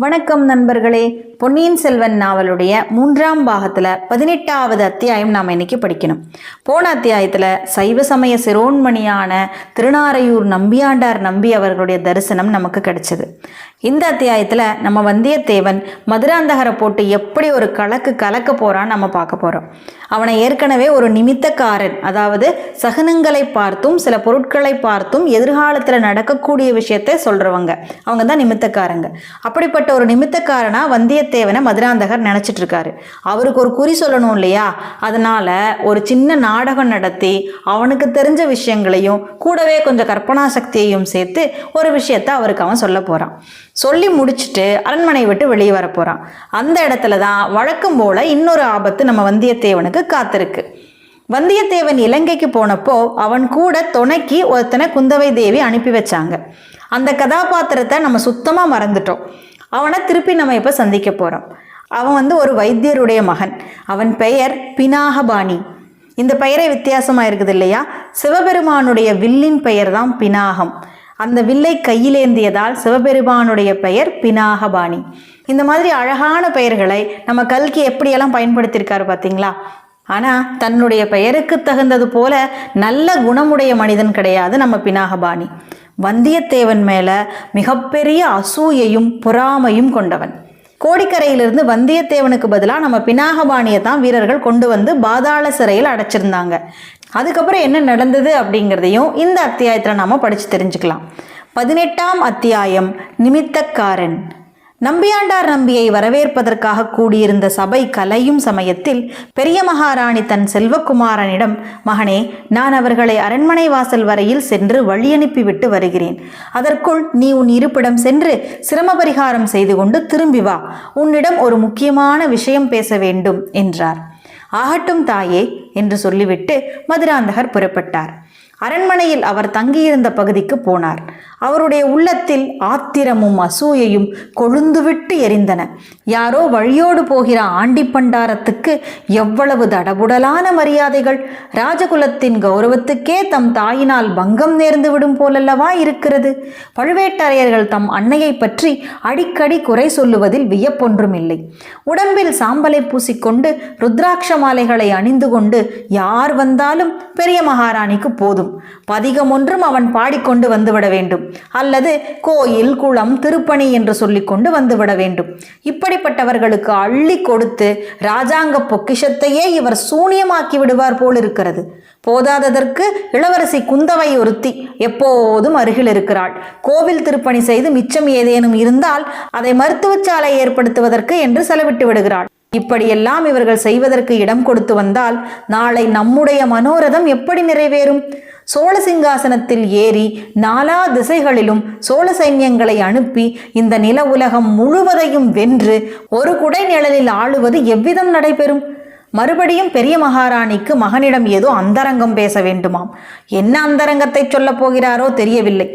வணக்கம் நண்பர்களே. பொன்னியின் செல்வன் நாவலுடைய மூன்றாம் பாகத்தில் பதினெட்டாவது அத்தியாயம் நாம் இன்னைக்கு படிக்கணும். போன அத்தியாயத்தில் சைவ சமய சிரோன்மணியான திருநாரையூர் நம்பியாண்டார் நம்பி அவர்களுடைய தரிசனம் நமக்கு கிடைச்சது. இந்த அத்தியாயத்தில் நம்ம வந்தியத்தேவன் மதுராந்தகரை போட்டு எப்படி ஒரு கலக்கு கலக்க போகிறான்னு நம்ம பார்க்க போகிறோம் அவனை ஏற்கனவே ஒரு நிமித்தக்காரன் அதாவது சகனங்களை பார்த்தும் சில பொருட்களை பார்த்தும் எதிர்காலத்தில் நடக்கக்கூடிய விஷயத்தை சொல்கிறவங்க அவங்க தான் நிமித்தக்காரங்க. அப்படிப்பட்ட ஒரு நிமித்தக்காரனா வந்தியத்தேவனை மதுராந்தகர் நினச்சிட்டு இருக்காரு அவருக்கு ஒரு குறி சொல்லணும் இல்லையா? அதனால ஒரு சின்ன நாடகம் நடத்தி அவனுக்கு தெரிஞ்ச விஷயங்களையும் கூடவே கொஞ்சம் கற்பனா சக்தியையும் சேர்த்து ஒரு விஷயத்தை அவருக்கு அவன் சொல்ல போகிறான் சொல்லி முடிச்சுட்டு அரண்மனை விட்டு வெளியே வர போகிறான் அந்த இடத்துல தான் வழக்கம் போல இன்னொரு ஆபத்து நம்ம வந்தியத்தேவனுக்கு காத்திருக்கு. வந்தியத்தேவன் இலங்கைக்கு போனப்போ அவன் கூட துணைக்கு ஒருத்தனை குந்தவை தேவி அனுப்பி வச்சாங்க. அந்த கதாபாத்திரத்தை நம்ம சுத்தமாக மறந்துட்டோம். அவனை திருப்பி நம்ம இப்போ சந்திக்க போகிறோம் அவன் வந்து ஒரு வைத்தியருடைய மகன். அவன் பெயர் பினாகபாணி. இந்த பெயரே வித்தியாசமாக இருக்குது இல்லையா? சிவபெருமானுடைய வில்லின் பெயர் தான் பினாகம். அந்த வில்லை கையிலேந்தியதால் சிவபெருமானுடைய பெயர் பினாகபாணி. இந்த மாதிரி அழகான பெயர்களை நம்ம கல்கி எப்படியெல்லாம் பயன்படுத்தியிருக்காரு பார்த்தீங்களா ஆனால் தன்னுடைய பெயருக்கு தகுந்தது போல நல்ல குணமுடைய மனிதன் கிடையாது நம்ம பினாகபாணி. வந்தியத்தேவன் மேலே மிகப்பெரிய அசூயையும் பொறாமையும் கொண்டவன். கோடிக்கரையிலிருந்து வந்தியத்தேவனுக்கு பதிலாக நம்ம பினாகபாணியை தான் வீரர்கள் கொண்டு வந்து பாதாள சிறையில் அடைச்சிருந்தாங்க. அதுக்கப்புறம் என்ன நடந்தது அப்படிங்கிறதையும் இந்த அத்தியாயத்தில் நாம் படித்து தெரிஞ்சுக்கலாம். பதினெட்டாம் அத்தியாயம் நிமித்தக்காரன். நம்பியாண்டார் நம்பியை வரவேற்பதற்காக கூடியிருந்த சபை கலையும் சமயத்தில் பெரிய மகாராணி தன் செல்வகுமாரனிடம் மகனே நான் அவர்களை அரண்மனை வாசல் வரையில் சென்று வழியனுப்பிவிட்டு வருகிறேன். அதற்குள் நீ உன் இருப்பிடம் சென்று சிரம பரிகாரம் செய்து கொண்டு திரும்பி வா. உன்னிடம் ஒரு முக்கியமான விஷயம் பேச வேண்டும் என்றார். ஆகட்டும் தாயே என்று சொல்லிவிட்டு மதுராந்தகர் புறப்பட்டார். அரண்மனையில் அவர் தங்கியிருந்த பகுதிக்கு போனார். அவருடைய உள்ளத்தில் ஆத்திரமும் அசூயையும் கொழுந்துவிட்டு எரிந்தன. யாரோ வழியோடு போகிற ஆண்டி பண்டாரத்துக்கு எவ்வளவு தடபுடலான மரியாதைகள். ராஜகுலத்தின் கௌரவத்துக்கே தம் தாயினால் பங்கம் நேர்ந்து விடும் போலல்லவா இருக்கிறது. பழுவேட்டரையர்கள் தம் அன்னையை பற்றி அடிக்கடி குறை சொல்லுவதில் வியப்பொன்றுமில்லை. உடம்பில் சாம்பலை பூசிக்கொண்டு ருத்ராட்ச மாலைகளை அணிந்து கொண்டு யார் வந்தாலும் பெரிய மகாராணிக்கு போதும். பதிகம் ஒன்றும் அவன் பாடிக்கொண்டு வந்துவிட வேண்டும். அல்லது கோயில் குளம் திருப்பணி என்று சொல்லிக்கொண்டு வந்துவிட வேண்டும். இப்படிப்பட்டவர்களுக்கு அள்ளி கொடுத்து ராஜாங்க பொக்கிஷத்தையே இவர் சூனியமாக்கி விடுவார் போல் இருக்கிறது போதாததற்கு இளவரசி குந்தவை ஒருத்தி எப்போதும் அருகில் இருக்கிறாள். கோவில் திருப்பணி செய்து மிச்சம் ஏதேனும் இருந்தால் அதை மருத்துவச்சாலை ஏற்படுத்துவதற்கு என்று செலவிட்டு விடுகிறாள். இப்படியெல்லாம் இவர்கள் செய்வதற்கு இடம் கொடுத்து வந்தால் நாளை நம்முடைய மனோரதம் எப்படி நிறைவேறும்? சோழ சிங்காசனத்தில் ஏறி நாலா திசைகளிலும் சோழ சைன்யங்களை அனுப்பி இந்த நில உலகம் முழுவதையும் வென்று ஒரு குடை நிழலில் ஆளுவது எவ்விதம் நடைபெறும்? மறுபடியும் பெரிய மகாராணிக்கு மகனிடம் ஏதோ அந்தரங்கம் பேச வேண்டுமாம். என்ன அந்தரங்கத்தை சொல்லப் போகிறாரோ தெரியவில்லை.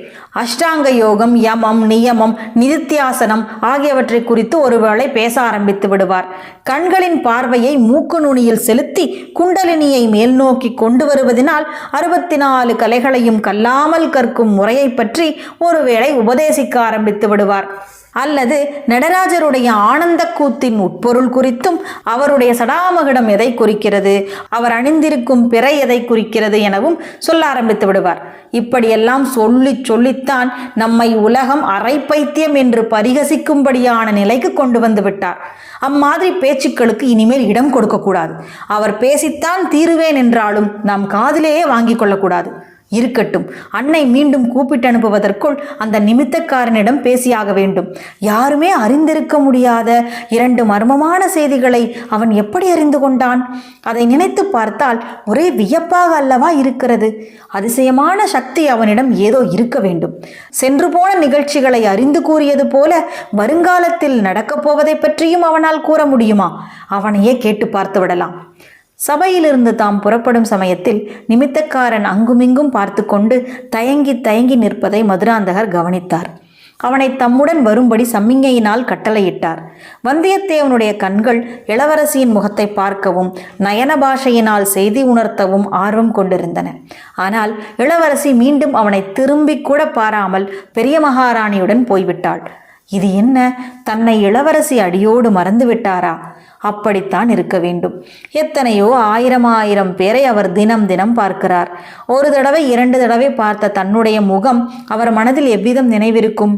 அஷ்டாங்க யோகம் யமம் நியமம் நிதித்தியாசனம் ஆகியவற்றை குறித்து ஒருவேளை பேச ஆரம்பித்து விடுவார். கண்களின் பார்வையை மூக்கு நுனியில் செலுத்தி குண்டலினியை மேல் நோக்கி கொண்டு வருவதனால் அறுபத்தி நாலு கலைகளையும் கல்லாமல் கற்கும் முறையை பற்றி ஒருவேளை உபதேசிக்க ஆரம்பித்து விடுவார். அல்லது நடராஜருடைய ஆனந்த கூத்தின் உட்பொருள் குறித்தும் அவருடைய சடாமகிடம் எதை குறிக்கிறது? அவர் அணிந்திருக்கும் பிறை எதை குறிக்கிறது எனவும் சொல்ல ஆரம்பித்து விடுவார். இப்படியெல்லாம் சொல்லி சொல்லித்தான் நம்மை உலகம் அரை பைத்தியம் என்று பரிகசிக்கும்படியான நிலைக்கு கொண்டு வந்து விட்டார். அம்மாதிரி பேச்சுக்களுக்கு இனிமேல் இடம் கொடுக்கக்கூடாது அவர் பேசித்தான் தீருவேன் என்றாலும் நாம் காதிலேயே வாங்கிக் கொள்ளக்கூடாது இருக்கட்டும். அன்னை மீண்டும் கூப்பிட்டு அனுப்புவதற்குள் அந்த நிமித்தக்காரனிடம் பேசியாக வேண்டும். யாருமே அறிந்திருக்க முடியாத இரண்டு மர்மமான செய்திகளை அவன் எப்படி அறிந்து கொண்டான்? அதை நினைத்து பார்த்தால் ஒரே வியப்பாக அல்லவா இருக்கிறது? அதிசயமான சக்தி அவனிடம் ஏதோ இருக்க வேண்டும். சென்று போன நிகழ்ச்சிகளை அறிந்து கூறியது போல வருங்காலத்தில் நடக்கப் போவதை பற்றியும் அவனால் கூற முடியுமா? அவனையே கேட்டு பார்த்து விடலாம். சபையிலிருந்து தாம் புறப்படும் சமயத்தில் நிமித்தக்காரன் அங்குமிங்கும் பார்த்து கொண்டு தயங்கி தயங்கி நிற்பதை மதுராந்தகர் கவனித்தார். அவனை தம்முடன் வரும்படி சம்மிங்கையினால் கட்டளையிட்டார். வந்தியத்தேவனுடைய கண்கள் இளவரசியின் முகத்தை பார்க்கவும் நயன பாஷையினால் செய்தி உணர்த்தவும் ஆர்வம் கொண்டிருந்தன. ஆனால் இளவரசி மீண்டும் அவனை திரும்பிக் கூட பாராமல் பெரிய மகாராணியுடன் போய்விட்டாள். இது என்ன? தன்னை இளவரசி அடியோடு மறந்து விட்டாரா? அப்படித்தான் இருக்க வேண்டும். எத்தனையோ ஆயிரம் ஆயிரம் பேரை அவர் தினம் தினம் பார்க்கிறார். ஒரு தடவை இரண்டு தடவை பார்த்த தன்னுடைய முகம் அவர் மனதில் எவ்விதம் நினைவிருக்கும்?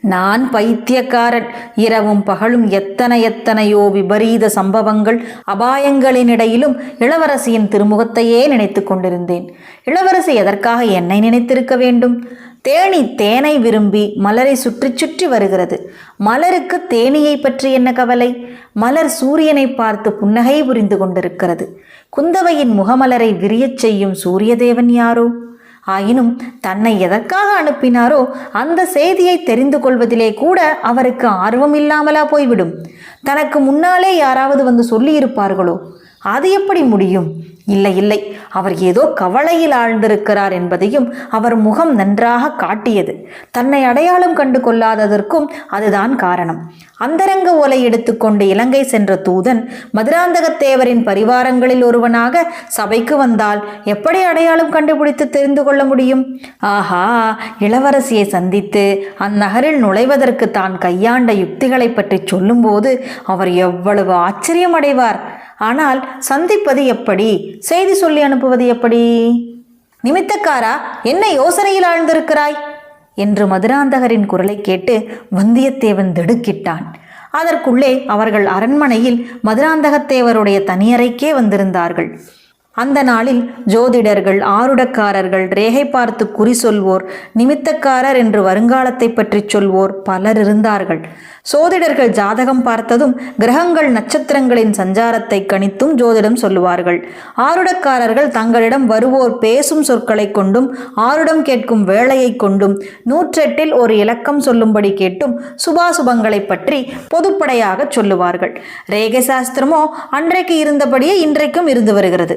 நான் பைத்தியக்காரன். இரவும் பகலும் எத்தனை எத்தனையோ விபரீத சம்பவங்கள் அபாயங்களினிடையிலும் இளவரசியின் திருமுகத்தையே நினைத்து கொண்டிருந்தேன். இளவரசி எதற்காக என்னை நினைத்திருக்க வேண்டும்? தேனி தேனை விரும்பி மலரை சுற்றி சுற்றி வருகிறது. மலருக்கு தேனியை பற்றி என்ன கவலை? மலர் சூரியனை பார்த்து புன்னகை புரிந்து கொண்டிருக்கிறது. குந்தவையின் முகமலரை விரியச் செய்யும் சூரியதேவன் யாரோ? ஆயினும் தன்னை எதற்காக அனுப்பினாரோ அந்த செய்தியை தெரிந்து கொள்வதிலே கூட அவருக்கு ஆர்வம் இல்லாமலா போய்விடும். தனக்கு முன்னாலே யாராவது வந்து சொல்லியிருப்பார்களோ? அது எப்படி முடியும்? இல்லை இல்லை. அவர் ஏதோ கவலையில் ஆழ்ந்திருக்கிறார் என்பதையும் அவர் முகம் நன்றாக காட்டியது. தன்னை அடையாளம் கண்டு கொள்ளாததற்கும் அதுதான் காரணம். அந்தரங்க ஓலை எடுத்துக்கொண்டு இலங்கை சென்ற தூதன் மதுராந்தகத்தேவரின் பரிவாரங்களில் ஒருவனாக சபைக்கு வந்தால் எப்படி அடையாளம் கண்டுபிடித்து தெரிந்து கொள்ள முடியும்? ஆஹா! இளவரசியை சந்தித்து அந்நகரில் நுழைவதற்கு தான் கையாண்ட யுக்திகளை பற்றி சொல்லும்போது அவர் எவ்வளவு ஆச்சரியம் அடைவார் ஆனால் சந்திப்பது எப்படி? செய்தி சொல்லி அனுப்புவது எப்படி? நிமித்தக்காரா என்ன யோசனையில் ஆழ்ந்திருக்கிறாய்? என்று மதுராந்தகரின் குரலை கேட்டு வந்தியத்தேவன் திடுக்கிட்டான். அதற்குள்ளே அவர்கள் அரண்மனையில் மதுராந்தகத்தேவருடைய தனியறைக்கே வந்திருந்தார்கள். அந்த நாளில் ஜோதிடர்கள் ஆருடக்காரர்கள் ரேகை பார்த்து குறி சொல்வோர் நிமித்தக்காரர் என்று வருங்காலத்தை பற்றி சொல்வோர் பலர் இருந்தார்கள். சோதிடர்கள் ஜாதகம் பார்த்ததும் கிரகங்கள் நட்சத்திரங்களின் சஞ்சாரத்தை கணித்தும் ஜோதிடம் சொல்லுவார்கள். ஆருடக்காரர்கள் தங்களிடம் வருவோர் பேசும் சொற்களை கொண்டும் ஆருடம் கேட்கும் வேளையை கொண்டும் நூற்றெட்டில் ஒரு இலக்கம் சொல்லும்படி கேட்டும் சுபாசுபங்களை பற்றி பொதுப்படையாக சொல்லுவார்கள். ரேகை சாஸ்திரமோ அன்றைக்கு இருந்தபடியே இன்றைக்கும் இருந்து வருகிறது.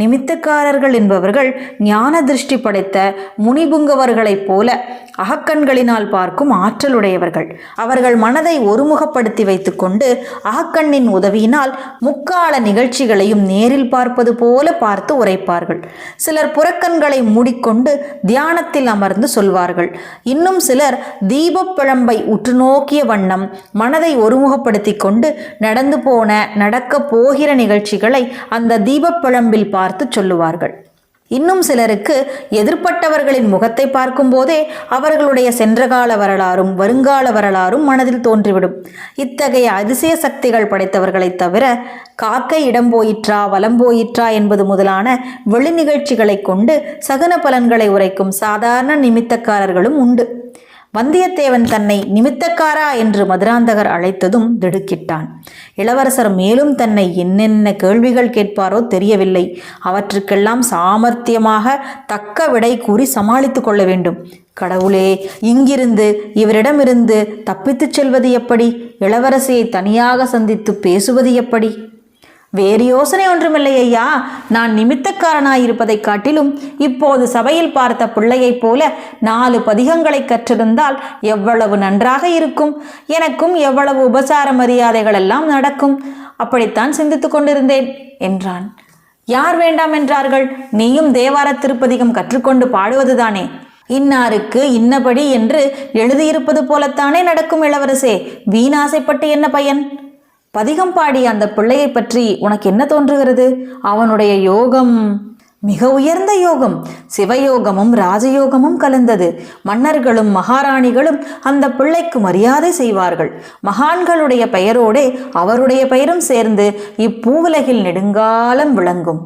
நிமித்தக்காரர்கள் என்பவர்கள் ஞான திருஷ்டி படைத்த முனிபுங்கவர்களைப் போல அகக்கண்களினால் பார்க்கும் ஆற்றலுடையவர்கள். அவர்கள் மனதை ஒருமுகப்படுத்தி வைத்துக்கொண்டு அகக்கண்ணின் உதவியினால் முக்கால நிகழ்ச்சிகளையும் நேரில் பார்ப்பது போல பார்த்து உரைப்பார்கள். சிலர் புறக்கண்களை மூடிக்கொண்டு தியானத்தில் அமர்ந்து சொல்வார்கள். இன்னும் சிலர் தீபப்பிழம்பை உற்று நோக்கிய வண்ணம் மனதை ஒருமுகப்படுத்தி கொண்டு நடந்து போன நடக்கப் போகிற நிகழ்ச்சிகளை அந்த தீபப்பிழம்பில் பார்த்து பார்த்து சொல்லுவார்கள். இன்னும் சிலருக்கு எதிர்ப்பட்டவர்களின் முகத்தை பார்க்கும்போதே அவர்களுடைய சென்றகால வரலாறும் வருங்கால வரலாறும் மனதில் தோன்றிவிடும். இத்தகைய அதிசய சக்திகள் படைத்தவர்களைத் தவிர காக்கை இடம் போயிற்றா வலம் போயிற்றா என்பது முதலான வெளி நிகழ்ச்சிகளை கொண்டு சகுன பலன்களை உரைக்கும் சாதாரண நிமித்தக்காரர்களும் உண்டு. வந்தியத்தேவன் தன்னை நிமித்தக்காரா என்று மதுராந்தகர் அழைத்ததும் திடுக்கிட்டான். இளவரசர் மேலும் தன்னை என்னென்ன கேள்விகள் கேட்பாரோ தெரியவில்லை. அவற்றுக்கெல்லாம் சாமர்த்தியமாக தக்க விடை கூறி சமாளித்து கொள்ள வேண்டும். கடவுளே இங்கிருந்து இவரிடமிருந்து தப்பித்துச் செல்வது எப்படி? இளவரசியை தனியாக சந்தித்து பேசுவது எப்படி? வேறு யோசனை ஒன்றுமில்லை ஐயா. நான் நிமித்தக்காரனாயிருப்பதைக் காட்டிலும் இப்போது சபையில் பார்த்த பிள்ளையைப் போல நாலு பதிகங்களை கற்றிருந்தால் எவ்வளவு நன்றாக இருக்கும். எனக்கும் எவ்வளவு உபசார மரியாதைகள் எல்லாம் நடக்கும். அப்படித்தான் சிந்தித்துக் கொண்டிருந்தேன் என்றான். யார் வேண்டாம் என்றார்கள்? நீயும் தேவார திருப்பதிகம் கற்றுக்கொண்டு பாடுவதுதானே? இன்னாருக்கு இன்னபடி என்று எழுதியிருப்பது போலத்தானே நடக்கும் இளவரசே. வீணாசைப்பட்டு என்ன பயன்? பதிகம் பாடிய அந்த பிள்ளையை பற்றி உனக்கு என்ன தோன்றுகிறது? அவனுடைய யோகம் மிக உயர்ந்த யோகம். சிவயோகமும் ராஜயோகமும் கலந்தது. மன்னர்களும் மகாராணிகளும் அந்த பிள்ளைக்கு மரியாதை செய்வார்கள். மகான்களுடைய பெயரோடே அவருடைய பெயரும் சேர்ந்து இப்பூவுலகில் நெடுங்காலம் விளங்கும்.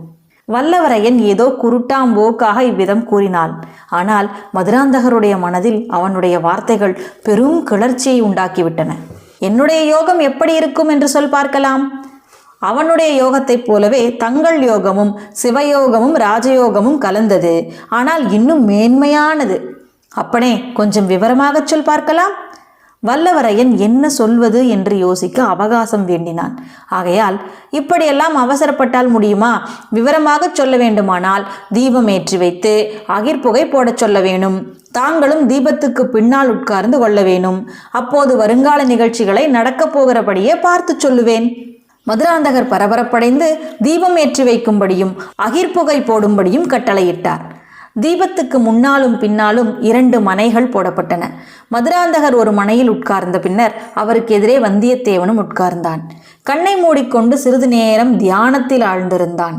வல்லவரையன் ஏதோ குருட்டாம்போக்காக இவ்விதம் கூறினான். ஆனால் மதுராந்தகருடைய மனதில் அவனுடைய வார்த்தைகள் பெரும் கிளர்ச்சியை உண்டாக்கிவிட்டன. என்னுடைய யோகம் எப்படி இருக்கும் என்று சொல் பார்க்கலாம். அவனுடைய யோகத்தைப் போலவே தங்கள் யோகமும் சிவயோகமும் ராஜயோகமும் கலந்தது. ஆனால் இன்னும் மேன்மையானது. அப்பனே கொஞ்சம் விவரமாகச் சொல் பார்க்கலாம். வல்லவரையன் என்ன சொல்வது என்று யோசிக்க அவகாசம் வேண்டினான். ஆகையால் இப்படியெல்லாம் அவசரப்பட்டால் முடியுமா? விவரமாகச் சொல்ல வேண்டுமானால் தீபம் ஏற்றி வைத்து அகிர்புகை போடச் சொல்ல வேணும். தாங்களும் தீபத்துக்கு பின்னால் உட்கார்ந்து கொள்ள வேணும். அப்போது வருங்கால நிகழ்ச்சிகளை நடக்கப் போகிறபடியே பார்த்து சொல்லுவேன். மதுராந்தகர் பரபரப்படைந்து தீபம் ஏற்றி வைக்கும்படியும் அகிர்புகை போடும்படியும் கட்டளையிட்டார். தீபத்துக்கு முன்னாலும் பின்னாலும் இரண்டு மனைகள் போடப்பட்டன. மதுராந்தகர் ஒரு மனையில் உட்கார்ந்த பின்னர் அவருக்கு எதிரே வந்தியத்தேவனும் உட்கார்ந்தான். கண்ணை மூடிக்கொண்டு சிறிது நேரம் தியானத்தில் ஆழ்ந்திருந்தான்.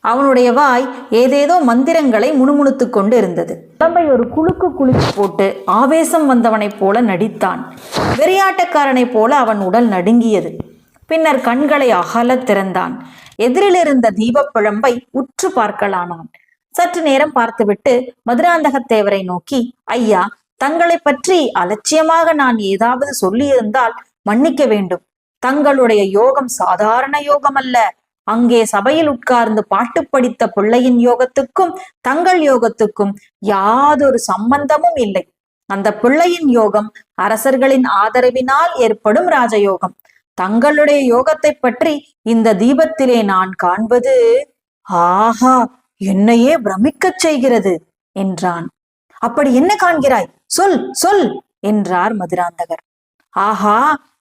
அவனுடைய வாய் ஏதேதோ மந்திரங்களை முணுமுணுத்துக் கொண்டு இருந்தது உடம்பை ஒரு குலுக்கு குலுக்கி போட்டு ஆவேசம் வந்தவனைப் போல நடித்தான். வெறியாட்டக்காரனைப் போல அவன் உடல் நடுங்கியது. பின்னர் கண்களை அகலத் திறந்தான். எதிரில் இருந்த தீபப்பிழம்பை உற்று பார்க்கலானான். சற்று நேரம் பார்த்துவிட்டு மதுராந்தகத்தேவரை நோக்கி ஐயா தங்களை பற்றி அலட்சியமாக நான் ஏதாவது சொல்லியிருந்தால் மன்னிக்க வேண்டும். தங்களுடைய யோகம் சாதாரண யோகம் அல்ல அங்கே சபையில் உட்கார்ந்து பாட்டு படித்த பிள்ளையின் யோகத்துக்கும் தங்கள் யோகத்துக்கும் யாதொரு சம்பந்தமும் இல்லை. அந்த பிள்ளையின் யோகம் அரசர்களின் ஆதரவினால் ஏற்படும் ராஜயோகம். தங்களுடைய யோகத்தை பற்றி இந்த தீபத்திலே நான் காண்பது ஆஹா என்னையே பிரமிக்கச் செய்கிறது என்றான். அப்படி என்ன காண்கிறாய்? சொல் சொல்! என்றார் மதுராந்தகர். ஆஹா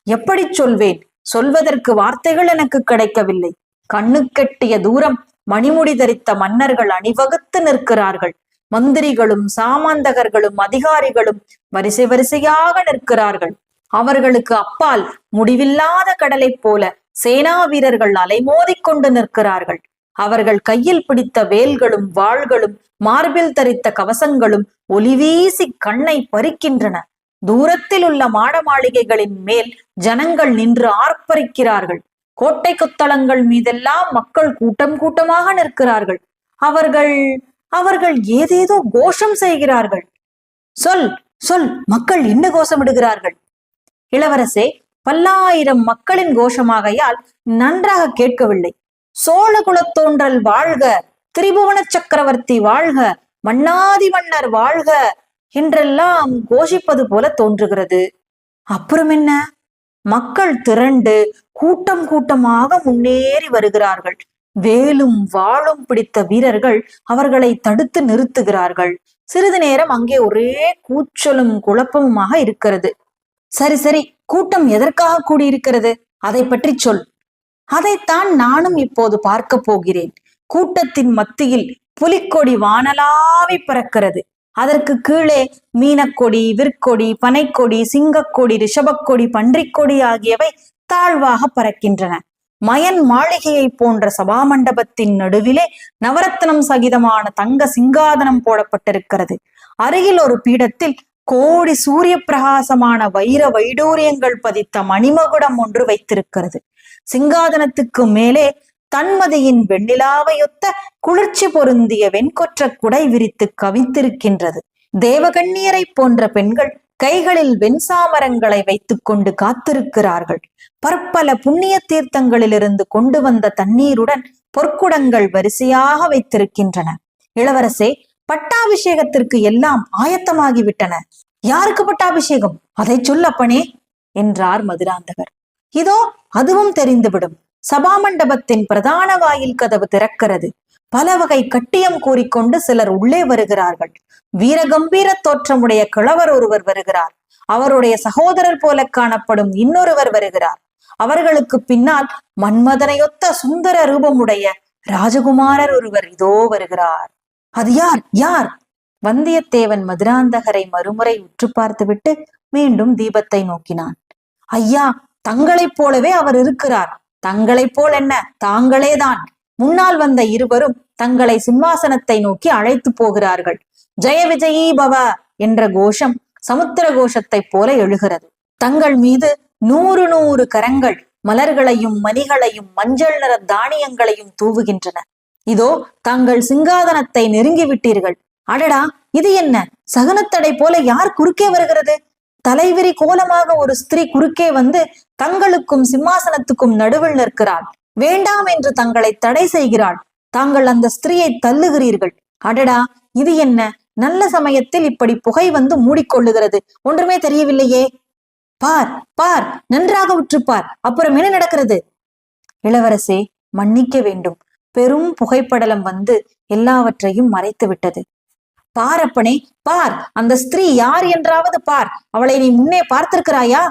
எப்படி சொல்வேன்? சொல்வதற்கு வார்த்தைகள் எனக்கு கிடைக்கவில்லை. கண்ணுக்கெட்டிய தூரம் மணிமுடி தரித்த மன்னர்கள் அணிவகுத்து நிற்கிறார்கள். மந்திரிகளும் சாமந்தகர்களும் அதிகாரிகளும் வரிசை வரிசையாக நிற்கிறார்கள். அவர்களுக்கு அப்பால் முடிவில்லாத கடலைப் போல சேனா வீரர்கள் அலைமோதிக் கொண்டு நிற்கிறார்கள். அவர்கள் கையில் பிடித்த வேல்களும் வாள்களும் மார்பில் தரித்த கவசங்களும் ஒளிவீசி கண்ணை பறிக்கின்றன. தூரத்தில் உள்ள மாட மாளிகைகளின் மேல் ஜனங்கள் நின்று ஆர்ப்பரிக்கிறார்கள். கோட்டை கொத்தளங்கள் மீதெல்லாம் மக்கள் கூட்டம் கூட்டமாக நிற்கிறார்கள். அவர்கள் அவர்கள் ஏதேதோ கோஷம் செய்கிறார்கள். சொல் சொல் மக்கள் என்ன கோஷமிடுகிறார்கள்? இளவரசே பல்லாயிரம் மக்களின் கோஷமாகையால் நன்றாக கேட்கவில்லை. சோழ குலத்தோன்றல் வாழ்க திரிபுவன சக்கரவர்த்தி வாழ்க மன்னாதி மன்னர் வாழ்க என்றெல்லாம் கோஷிப்பது போல தோன்றுகிறது. அப்புறம் என்ன? மக்கள் திரண்டு கூட்டம் கூட்டமாக முன்னேறி வருகிறார்கள். வேலும் வாழும் பிடித்த வீரர்கள் அவர்களை தடுத்து நிறுத்துகிறார்கள். சிறிது நேரம் அங்கே ஒரே கூச்சலும் குழப்பமுமாக இருக்கிறது. சரி சரி கூட்டம் எதற்காக கூடியிருக்கிறது? அதை பற்றி சொல். அதைத்தான் நானும் இப்போது பார்க்க போகிறேன். கூட்டத்தின் மத்தியில் புலிக்கொடி வானலாவி பறக்கிறது. அதற்கு கீழே மீனக்கொடி விற்கொடி பனைக்கொடி சிங்கக்கொடி ரிஷபக்கொடி பன்றிக்கொடி ஆகியவை தாழ்வாக பறக்கின்றன. மயன் மாளிகையை போன்ற சபாமண்டபத்தின் நடுவிலே நவரத்னம் சகிதமான தங்க சிங்காதனம் போடப்பட்டிருக்கிறது. அருகில் ஒரு பீடத்தில் கோடி சூரிய பிரகாசமான வைர வைடூரியங்கள் பதித்த மணிமகுடம் ஒன்று வைத்திருக்கிறது. சிங்காதனத்துக்கு மேலே தன்மதியின் வெண்ணிலாவையொத்த குளிர்ச்சி பொருந்திய வெண்கொற்ற குடை விரித்து கவித்திருக்கின்றது. தேவகண்ணியரை போன்ற பெண்கள் கைகளில் வெண்சாமரங்களை வைத்துக்கொண்டு காத்திருக்கிறார்கள். பற்பல புண்ணிய தீர்த்தங்களிலிருந்து கொண்டு வந்த தண்ணீருடன் பொற்குடங்கள் வரிசையாக வைத்திருக்கின்றன. இளவரசே பட்டாபிஷேகத்திற்கு எல்லாம் ஆயத்தமாகிவிட்டன யாருக்கு பட்டாபிஷேகம்? அதை சொல்லப்பனே என்றார் மதுராந்தகர். இதோ அதுவும் தெரிந்துவிடும். சபாமண்டபத்தின் பிரதான வாயில் கதவு திறக்கிறது. பல வகை கட்டியம் கூறிக்கொண்டு சிலர் உள்ளே வருகிறார்கள். வீரகம்பீர தோற்றமுடைய கிழவர் ஒருவர் வருகிறார். அவருடைய சகோதரர் போல காணப்படும் இன்னொருவர் வருகிறார். அவர்களுக்கு பின்னால் மன்மதனையொத்த சுந்தர ரூபமுடைய ராஜகுமாரர் ஒருவர் இதோ வருகிறார். அது யார்? யார்? வந்தியத்தேவன் மதுராந்தகரை மறுமுறை உற்று பார்த்துவிட்டு மீண்டும் தீபத்தை நோக்கினான். ஐயா தங்களைப் போலவே அவர் இருக்கிறார். தங்களைப் போல் என்ன? தாங்களேதான் முன்னால் வந்த இருவரும் தங்களை சிம்மாசனத்தை நோக்கி அழைத்து போகிறார்கள். ஜெய விஜயீ பவ என்ற கோஷம் சமுத்திர கோஷத்தைப் போல எழுகிறது. தங்கள் மீது நூறு நூறு கரங்கள் மலர்களையும் மணிகளையும் மஞ்சள் நிற தானியங்களையும் தூவுகின்றன. இதோ தாங்கள் சிங்காதனத்தை நெருங்கி விட்டீர்கள் அடடா இது என்ன? சகனத்தடை போல யார் குறுக்கே வருகிறது? தலைவிரி கோலமாக ஒரு ஸ்திரீ குறுக்கே வந்து தங்களுக்கும் சிம்மாசனத்துக்கும் நடுவில் நிற்கிறாள். வேண்டாம் என்று தங்களை தடை செய்கிறாள். தாங்கள் அந்த ஸ்திரீயை தள்ளுகிறீர்கள். அடடா இது என்ன? நல்ல சமயத்தில் இப்படி புகை வந்து மூடிக்கொள்ளுகிறது. ஒன்றுமே தெரியவில்லையே. பார் பார் நன்றாக உற்றுப்பார். அப்புறம் என்ன நடக்கிறது? இளவரசே மன்னிக்க வேண்டும். பெரும் புகைப்படலம் வந்து எல்லாவற்றையும் மறைத்து விட்டது. பார் அப்பனே பார்! அந்த ஸ்திரீ யார் என்றாவது பார்! அவளை நீ முன்னே பார்த்திருக்கிறாயா?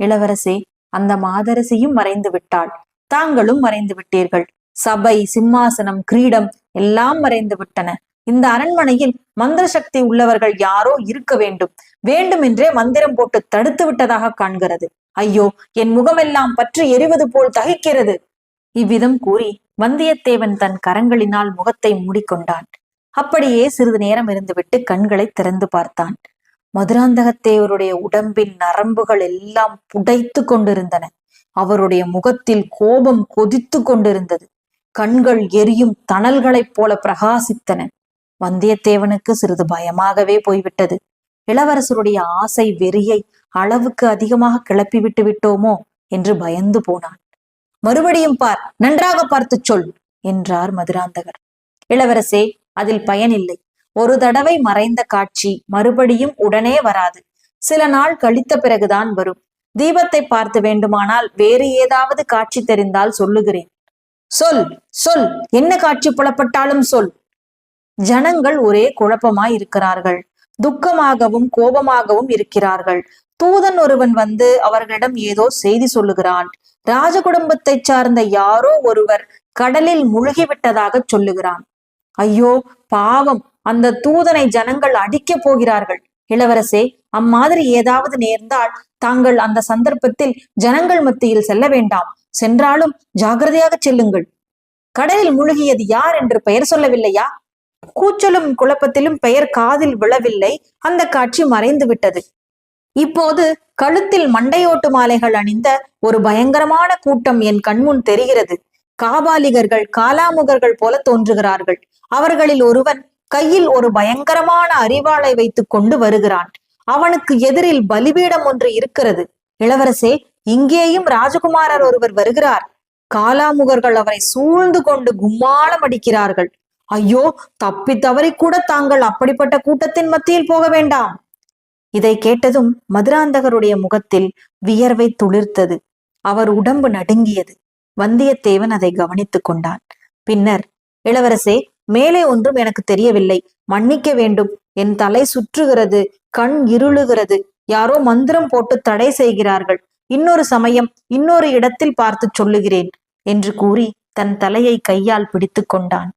இளவரசே அந்த மாதரசியும் மறைந்து விட்டாள். தாங்களும் மறைந்து விட்டீர்கள். சபை சிம்மாசனம் கிரீடம் எல்லாம் மறைந்து விட்டன. இந்த அரண்மனையில் மந்திர சக்தி உள்ளவர்கள் யாரோ இருக்க வேண்டும். வேண்டுமென்றே மந்திரம் போட்டு தடுத்து விட்டதாக காண்கிறது. ஐயோ என் முகமெல்லாம் பற்றி எரிவது போல் தகிக்கிறது. இவ்விதம் கூறி வந்தியத்தேவன் தன் கரங்களினால் முகத்தை மூடிக்கொண்டான். அப்படியே சிறிது நேரம் இருந்துவிட்டு கண்களை திறந்து பார்த்தான். மதுராந்தகத்தேவருடைய உடம்பின் நரம்புகள் எல்லாம் புடைத்து கொண்டிருந்தன. அவருடைய முகத்தில் கோபம் கொதித்து கொண்டிருந்தது. கண்கள் எரியும் தணல்களைப் போல பிரகாசித்தன. வந்தியத்தேவனுக்கு சிறிது பயமாகவே போய்விட்டது. இளவரசருடைய ஆசை வெறியை அளவுக்கு அதிகமாக கிளப்பி விட்டு விட்டோமோ என்று பயந்து போனான். மறுபடியும் பார் நன்றாக பார்த்து சொல் என்றார் மதுராந்தகர். இளவரசே அதில் பயனில்லை. ஒரு தடவை மறைந்த காட்சி மறுபடியும் உடனே வராது. சில நாள் கழித்த பிறகுதான் வரும். தீபத்தை பார்த்து வேண்டுமானால் வேறு ஏதாவது காட்சி தெரிந்தால் சொல்லுகிறேன். சொல் சொல் என்ன காட்சி புலப்பட்டாலும் சொல். ஜனங்கள் ஒரே குழப்பமாய் இருக்கிறார்கள். துக்கமாகவும் கோபமாகவும் இருக்கிறார்கள். தூதன் ஒருவன் வந்து அவர்களிடம் ஏதோ செய்தி சொல்லுகிறான். ராஜ குடும்பத்தைச் சார்ந்த யாரோ ஒருவர் கடலில் முழுகிவிட்டதாக சொல்லுகிறான். ஐயோ பாவம். அந்த தூதனை ஜனங்கள் அடிக்கப் போகிறார்கள். இளவரசே அம்மாதிரி ஏதாவது நேர்ந்தால் தாங்கள் அந்த சந்தர்ப்பத்தில் ஜனங்கள் மத்தியில் செல்ல வேண்டாம். சென்றாலும் ஜாகிரதையாக செல்லுங்கள். கடலில் முழுகியது யார் என்று பெயர் சொல்லவில்லையா? கூச்சலும் குழப்பத்திலும் பெயர் காதில் விழவில்லை. அந்த காட்சி மறைந்து விட்டது இப்போது கழுத்தில் மண்டையோட்டு மாலைகள் அணிந்த ஒரு பயங்கரமான கூட்டம் என் கண்முன் தெரிகிறது. காபாலிகர்கள் காலாமுகர்கள் போல தோன்றுகிறார்கள். அவர்களில் ஒருவன் கையில் ஒரு பயங்கரமான அறிவாளை வைத்துக் கொண்டு வருகிறான். அவனுக்கு எதிரில் பலிபீடம் ஒன்று இருக்கிறது. இளவரசே இங்கேயும் ராஜகுமாரர் ஒருவர் வருகிறார். காலாமுகர்கள் அவரை சூழ்ந்து கொண்டு கும்மாளம் அடிக்கிறார்கள். ஐயோ தப்பி தவறி கூட தாங்கள் அப்படிப்பட்ட கூட்டத்தின் மத்தியில் போக வேண்டாம். இதை கேட்டதும் மதுராந்தகருடைய முகத்தில் வியர்வை துளிர்த்தது. அவர் உடம்பு நடுங்கியது. வந்தியத்தேவன் அதை கவனித்துக் கொண்டான். பின்னர் இளவரசே மேலே ஒன்றும் எனக்கு தெரியவில்லை. மன்னிக்க வேண்டும். என் தலை சுற்றுகிறது. கண் இருளுகிறது. யாரோ மந்திரம் போட்டு தடை செய்கிறார்கள். இன்னொரு சமயம் இன்னொரு இடத்தில் பார்த்து சொல்லுகிறேன் என்று கூறி தன் தலையை கையால் பிடித்து கொண்டான்.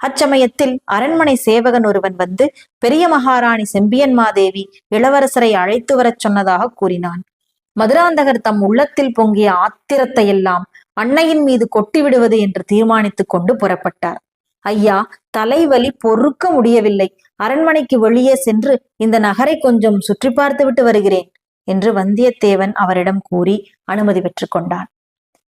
அச்சமயத்தில் அரண்மனை சேவகன் ஒருவன் வந்து பெரிய மகாராணி செம்பியன்மாதேவி இளவரசரை அழைத்து வரச் சொன்னதாக கூறினான். மதுராந்தகர் தம் உள்ளத்தில் பொங்கிய ஆத்திரத்தை எல்லாம் அன்னையின் மீது கொட்டி விடுவது என்று தீர்மானித்துக் கொண்டு புறப்பட்டார். ஐயா தலைவலி பொறுக்க முடியவில்லை. அரண்மனைக்கு வெளியே சென்று இந்த நகரை கொஞ்சம் சுற்றி பார்த்துவிட்டு வருகிறேன் என்று வந்தியத்தேவன் அவரிடம் கூறி அனுமதி பெற்றுக் கொண்டான்.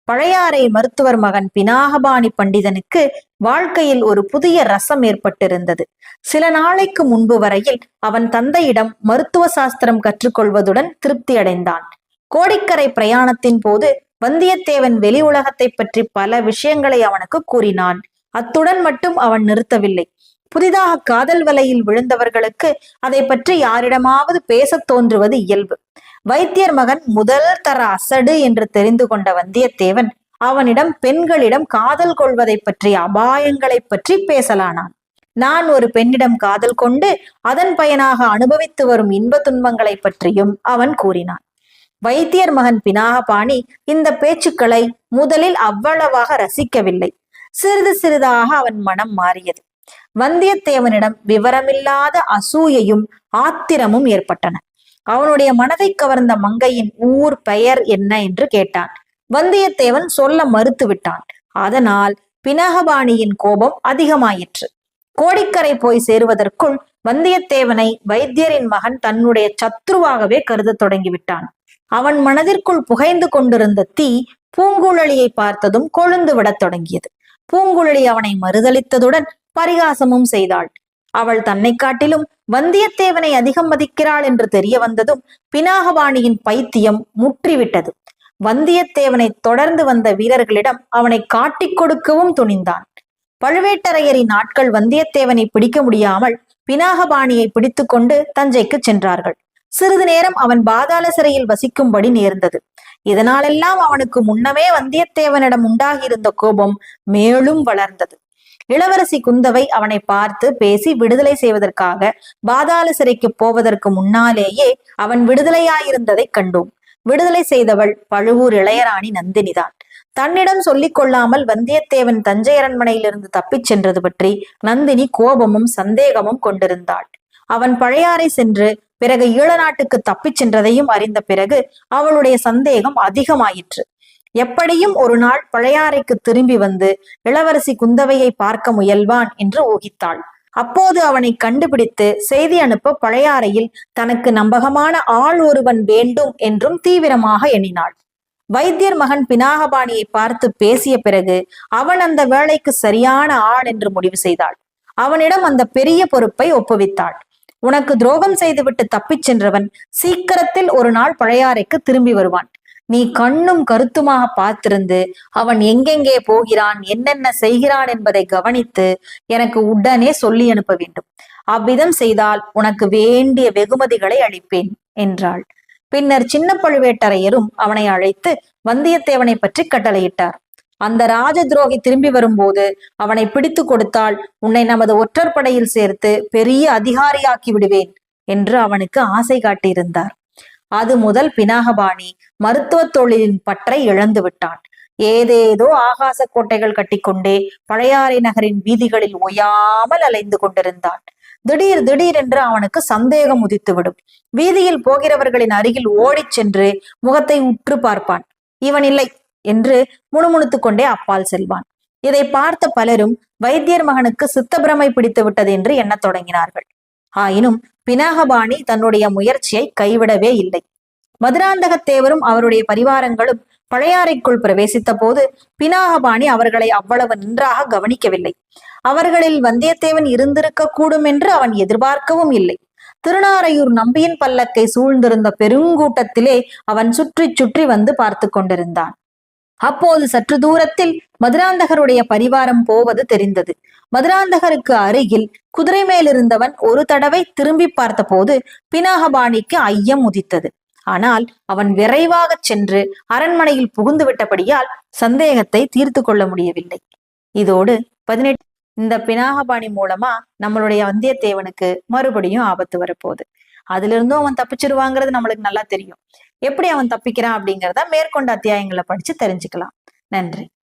பழையாறை மருத்துவர் மகன் பினாகபாணி பண்டிதனுக்கு வாழ்க்கையில் ஒரு புதிய ரசம் ஏற்பட்டிருந்தது. சில நாளைக்கு முன்பு வரையில் அவன் தந்தையிடம் மருத்துவ சாஸ்திரம் கற்றுக்கொள்வதுடன் திருப்தி அடைந்தான். கோடிக்கரை பிரயாணத்தின் போது வந்தியத்தேவன் வெளி உலகத்தை பற்றி பல விஷயங்களை அவனுக்கு கூறினான். அத்துடன் மட்டும் அவன் நிறுத்தவில்லை. புதிதாக காதல் வலையில் விழுந்தவர்களுக்கு அதை பற்றி யாரிடமாவது பேசத் தோன்றுவது இயல்பு. வைத்தியர் மகன் முதல் தர அசடு என்று தெரிந்து கொண்ட வந்தியத்தேவன் அவனிடம் பெண்களிடம் காதல் கொள்வதை பற்றி அபாயங்களை பற்றி பேசலானான். நான் ஒரு பெண்ணிடம் காதல் கொண்டு அதன் பயனாக அனுபவித்து வரும் இன்ப துன்பங்களை பற்றியும் அவன் கூறினான். வைத்தியர் மகன் பினாகபாணி இந்த பேச்சுக்களை முதலில் அவ்வளவாக ரசிக்கவில்லை. சிறிது சிறிதாக அவன் மனம் மாறியது. வந்தியத்தேவனிடம் விவரமில்லாத அசூயையும் ஆத்திரமும் ஏற்பட்டன. அவனுடைய மனதை கவர்ந்த மங்கையின் ஊர் பெயர் என்ன என்று கேட்டான். வந்தியத்தேவன் சொல்ல மறுத்து விட்டான். அதனால் பினகபாணியின் கோபம் அதிகமாயிற்று. கோடிக்கரை போய் சேருவதற்குள் வந்தியத்தேவனை வைத்தியரின் மகன் தன்னுடைய சத்ருவாகவே கருதத் தொடங்கிவிட்டான் அவன் மனதிற்குள் புகைந்து கொண்டிருந்த தீ பூங்குழலியை பார்த்ததும் கொழுந்து விடத் தொடங்கியது. பூங்குழலி அவனை மறுதளித்ததுடன் பரிகாசமும் செய்தாள். அவள் தன்னை காட்டிலும் வந்தியத்தேவனை அதிகம் மதிக்கிறாள் என்று தெரிய வந்ததும் பினாகபாணியின் பைத்தியம் முற்றிவிட்டது. வந்தியத்தேவனை தொடர்ந்து வந்த வீரர்களிடம் அவனை காட்டிக் கொடுக்கவும் துணிந்தான். பழுவேட்டரையரின் ஆட்கள் வந்தியத்தேவனை பிடிக்க முடியாமல் பினாகபாணியை பிடித்துக்கொண்டு தஞ்சைக்கு சென்றார்கள். சிறிது நேரம் அவன் பாதாள சிறையில் வசிக்கும்படி நேர்ந்தது. இதனாலெல்லாம் அவனுக்கு முன்னமே வந்தியத்தேவனிடம் உண்டாகியிருந்த கோபம் மேலும் வளர்ந்தது. இளவரசி குந்தவை அவனை பார்த்து பேசி விடுதலை செய்வதற்காக பாதாள சிறைக்கு போவதற்கு முன்னாலேயே அவன் விடுதலையாயிருந்ததை கண்டோம். விடுதலை செய்தவள் பழுவூர் இளையராணி நந்தினிதான். தன்னிடம் சொல்லிக் கொள்ளாமல் வந்தியத்தேவன் தஞ்சை அரண்மனையிலிருந்து தப்பிச் சென்றது பற்றி நந்தினி கோபமும் சந்தேகமும் கொண்டிருந்தாள். அவன் பழையாறை சென்று பிறகு ஈழ நாட்டுக்கு தப்பிச் சென்றதையும் அறிந்த பிறகு அவளுடைய சந்தேகம் அதிகமாயிற்று. எப்படியும் ஒரு நாள் பழையாறைக்கு திரும்பி வந்து இளவரசி குந்தவையை பார்க்க முயல்வான் என்று ஊகித்தாள். அப்போது அவனை கண்டுபிடித்து செய்தி அனுப்ப பழையாறையில் தனக்கு நம்பகமான ஆள் ஒருவன் வேண்டும் என்றும் தீவிரமாக எண்ணினாள். வைத்தியர் மகன் பினாகபாணியை பார்த்து பேசிய பிறகு அவன் அந்த வேலைக்கு சரியான ஆள் என்று முடிவு செய்தாள். அவனிடம் அந்த பெரிய பொறுப்பை ஒப்புவித்தாள். உனக்கு துரோகம் செய்துவிட்டு தப்பிச் சென்றவன் சீக்கிரத்தில் ஒரு நாள் பழையாறைக்கு திரும்பி வருவான். நீ கண்ணும் கருத்துமாக பார்த்திருந்து அவன் எங்கெங்கே போகிறான் என்னென்ன செய்கிறான் என்பதை கவனித்து எனக்கு உடனே சொல்லி அனுப்ப வேண்டும். அவ்விதம் செய்தால் உனக்கு வேண்டிய வெகுமதிகளை அளிப்பேன் என்றாள். பின்னர் சின்ன பழுவேட்டரையரும் அவனை அழைத்து வந்தியத்தேவனை பற்றி கட்டளையிட்டார். அந்த ராஜ துரோகி திரும்பி வரும்போது அவனை பிடித்து கொடுத்தால் உன்னை நமது ஒற்றற்படையில் சேர்த்து பெரிய அதிகாரியாக்கி விடுவேன் என்று அவனுக்கு ஆசை காட்டியிருந்தார். அது முதல் பினாகபாணி மருத்துவ தொழிலின் பற்றை இழந்து விட்டான். ஏதேதோ ஆகாச கோட்டைகள் கட்டிக்கொண்டே பழையாறை நகரின் வீதிகளில் ஓயாமல் அலைந்து கொண்டிருந்தான். திடீர் திடீரென்று அவனுக்கு சந்தேகம் உதித்துவிடும். வீதியில் போகிறவர்களின் அருகில் ஓடிச் சென்று முகத்தை உற்று பார்ப்பான். இவன் இல்லை என்று முணுமுணுத்துக் கொண்டே அப்பால் செல்வான். இதை பார்த்த பலரும் வைத்தியர் மகனுக்கு சித்தப்பிரமை பிடித்து விட்டது என்று எண்ணத் தொடங்கினார்கள். ஆயினும் பினாகபாணி தன்னுடைய முயற்சியை கைவிடவே இல்லை. மதுராந்தகத்தேவரும் அவருடைய பரிவாரங்களும் பழையாறைக்குள் பிரவேசித்த போது பினாகபாணி அவர்களை அவ்வளவு நன்றாக கவனிக்கவில்லை. அவர்களில் வந்தியத்தேவன் இருந்திருக்க கூடும் என்று அவன் எதிர்பார்க்கவும் இல்லை. திருநாரையூர் நம்பியின் பல்லக்கை சூழ்ந்திருந்த பெருங்கூட்டத்திலே அவன் சுற்றி சுற்றி வந்து பார்த்து கொண்டிருந்தான். அப்போது சற்று தூரத்தில் மதுராந்தகருடைய பரிவாரம் போவது தெரிந்தது. மதுராந்தகருக்கு அருகில் குதிரை மேலிருந்தவன் ஒரு தடவை திரும்பி பார்த்தபோது பினாகபாணிக்கு ஐயம் உதித்தது. ஆனால் அவன் விரைவாகச் சென்று அரண்மனையில் புகுந்து விட்டபடியால் சந்தேகத்தை தீர்த்து கொள்ள முடியவில்லை. இதோடு பதினெட்டு இந்த பினாகபாணி மூலமா நம்மளுடைய வந்தியத்தேவனுக்கு மறுபடியும் ஆபத்து வரப்போகுது. அதுல இருந்தும் அவன் தப்பிச்சிருவாங்கிறது நம்மளுக்கு நல்லா தெரியும். எப்படி அவன் தப்பிக்கிறான் அப்படிங்கிறத மேற்கொண்ட அத்தியாயங்களை படிச்சு தெரிஞ்சுக்கலாம். நன்றி.